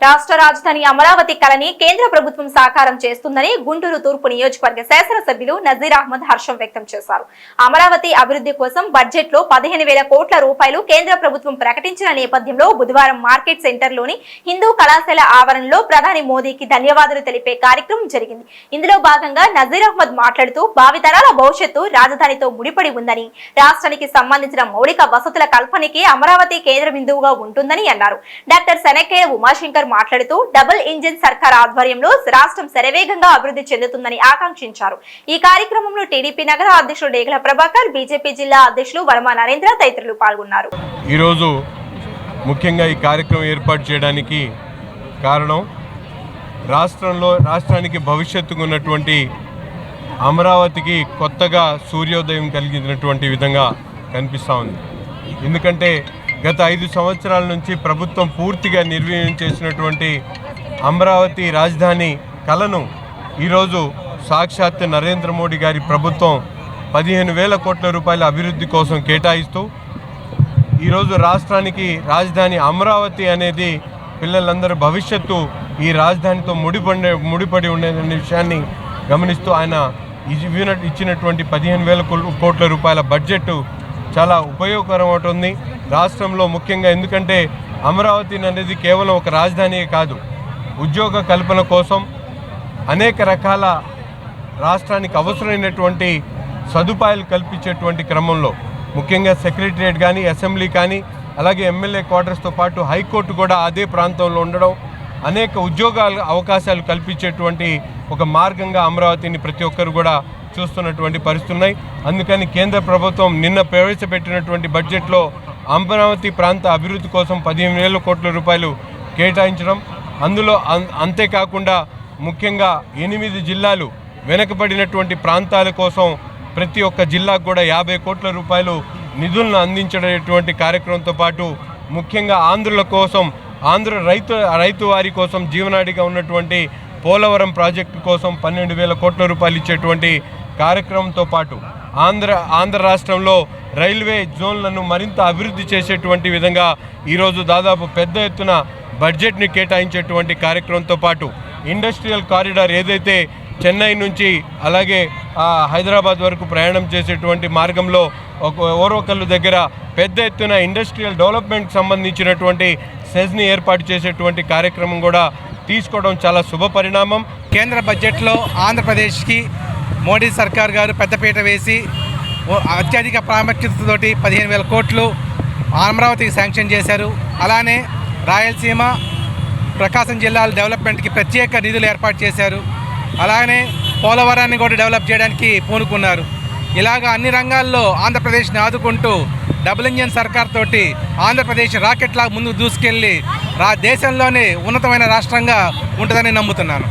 రాష్ట్ర రాజధాని అమరావతి కలని కేంద్ర ప్రభుత్వం సాకారం చేస్తుందని గుంటూరు తూర్పు నియోజకవర్గ శాసనసభ్యులు నజీర్ అహ్మద్ హర్షం వ్యక్తం చేశారు. అమరావతి అభివృద్ధి కోసం బడ్జెట్లో పదిహేను వేల కోట్ల రూపాయలు కేంద్ర ప్రభుత్వం ప్రకటించిన నేపథ్యంలో బుధవారం మార్కెట్ సెంటర్లోని హిందూ కళాశాల ఆవరణలో ప్రధాని మోదీకి ధన్యవాదాలు తెలిపే కార్యక్రమం జరిగింది. ఇందులో భాగంగా నజీర్ అహ్మద్ మాట్లాడుతూ భావితరాల భవిష్యత్తు రాజధానితో ముడిపడి ఉందని రాష్ట్రానికి సంబంధించిన మౌలిక వసతుల కల్పనకి అమరావతి కేంద్ర బిందువుగా ఉంటుందని అన్నారు. డాక్టర్ శనక్కేయ ఉమాశంకర్ మాట్లాడుతూ డబుల్ ఇంజిన్ సర్కార్ ఆధ్వర్యంలో రాష్ట్రం శరవేగంగా అభివృద్ధి చెందుతుందని ఆకాంక్షించారు. ఈ కార్యక్రమంలో టీడీపీ నగర అధ్యక్షుడు డేగల ప్రభాకర్ బీజేపీ జిల్లా అధ్యక్షులు వర్మ నరేంద్ర తదితరులు పాల్గొన్నారు. ఈరోజు ముఖ్యంగా ఈ కార్యక్రమం ఏర్పాటు చేయడానికి కారణం రాష్ట్రంలో రాష్ట్రానికి భవిష్యత్తుకు ఉన్నటువంటి అమరావతికి కొత్తగా సూర్యోదయం కలిగినటువంటి విధంగా కనిపిస్తూ ఉంది. ఎందుకంటే గత ఐదు సంవత్సరాల నుంచి ప్రభుత్వం పూర్తిగా నిర్వీర్యం చేసినటువంటి అమరావతి రాజధాని కలను ఈరోజు సాక్షాత్ నరేంద్ర మోడీ గారి ప్రభుత్వం పదిహేను వేల కోట్ల రూపాయల అభివృద్ధి కోసం కేటాయిస్తూ ఈరోజు రాష్ట్రానికి రాజధాని అమరావతి అనేది పిల్లలందరి భవిష్యత్తు ఈ రాజధానితో ముడిపడి ముడిపడి ఉండేదనే విషయాన్ని గమనిస్తూ ఆయన ఇచ్చినటువంటి పదిహేను వేల కోట్ల రూపాయల బడ్జెట్ చాలా ఉపయోగకరం అవుతుంది. రాష్ట్రంలో ముఖ్యంగా ఎందుకంటే అమరావతి అనేది కేవలం ఒక రాజధానియే కాదు ఉద్యోగ కల్పన కోసం అనేక రకాల రాష్ట్రానికి అవసరమైనటువంటి సదుపాయాలు కల్పించేటువంటి క్రమంలో ముఖ్యంగా సెక్రటరియట్ కానీ అసెంబ్లీ కానీ అలాగే ఎమ్మెల్యే క్వార్టర్స్తో పాటు హైకోర్టు కూడా అదే ప్రాంతంలో ఉండడం అనేక ఉద్యోగాలు అవకాశాలు కల్పించేటువంటి ఒక మార్గంగా అమరావతిని ప్రతి ఒక్కరు కూడా చూస్తున్నటువంటి పరిస్థితి ఉన్నాయి. అందుకని కేంద్ర ప్రభుత్వం నిన్న ప్రవేశపెట్టినటువంటి బడ్జెట్లో అమరావతి ప్రాంత అభివృద్ధి కోసం పదిహేను వేల కోట్ల రూపాయలు కేటాయించడం అందులో అం- అంతేకాకుండా ముఖ్యంగా ఎనిమిది జిల్లాలు వెనకబడినటువంటి ప్రాంతాల కోసం ప్రతి ఒక్క జిల్లాకు కూడా యాభై కోట్ల రూపాయలు నిధులను అందించేటువంటి కార్యక్రమంతో పాటు ముఖ్యంగా ఆంధ్రుల కోసం ఆంధ్ర రైతు రైతు వారి కోసం జీవనాడిగా ఉన్నటువంటి పోలవరం ప్రాజెక్టు కోసం పన్నెండు వేల కోట్ల రూపాయలు ఇచ్చేటువంటి కార్యక్రమంతో పాటు ఆంధ్ర ఆంధ్ర రాష్ట్రంలో రైల్వే జోన్లను మరింత అభివృద్ధి చేసేటువంటి విధంగా ఈరోజు దాదాపు పెద్ద ఎత్తున బడ్జెట్ని కేటాయించేటువంటి కార్యక్రమంతో పాటు ఇండస్ట్రియల్ కారిడార్ ఏదైతే చెన్నై నుంచి అలాగే హైదరాబాద్ వరకు ప్రయాణం చేసేటువంటి మార్గంలో ఒక ఓర్వకల్లు దగ్గర పెద్ద ఎత్తున ఇండస్ట్రియల్ డెవలప్మెంట్ సంబంధించినటువంటి సెజ్ని ఏర్పాటు చేసేటువంటి కార్యక్రమం కూడా తీసుకోవడం చాలా శుభ పరిణామం కేంద్ర బడ్జెట్లో ఆంధ్రప్రదేశ్కి మోడీ సర్కార్ గారు పెద్దపీట వేసి అత్యధిక ప్రాముఖ్యతతోటి పదిహేను వేల కోట్లు అమరావతికి శాంక్షన్ చేశారు. అలానే రాయలసీమ ప్రకాశం జిల్లాల డెవలప్మెంట్కి ప్రత్యేక నిధులు ఏర్పాటు చేశారు. అలానే పోలవరాన్ని కూడా డెవలప్ చేయడానికి పూనుకున్నారు. ఇలాగ అన్ని రంగాల్లో ఆంధ్రప్రదేశ్ని ఆదుకుంటూ డబుల్ ఇంజన్ సర్కార్ తోటి ఆంధ్రప్రదేశ్ రాకెట్లా ముందుకు దూసుకెళ్ళి రా దేశంలోనే ఉన్నతమైన రాష్ట్రంగా ఉంటుందని నమ్ముతున్నాను.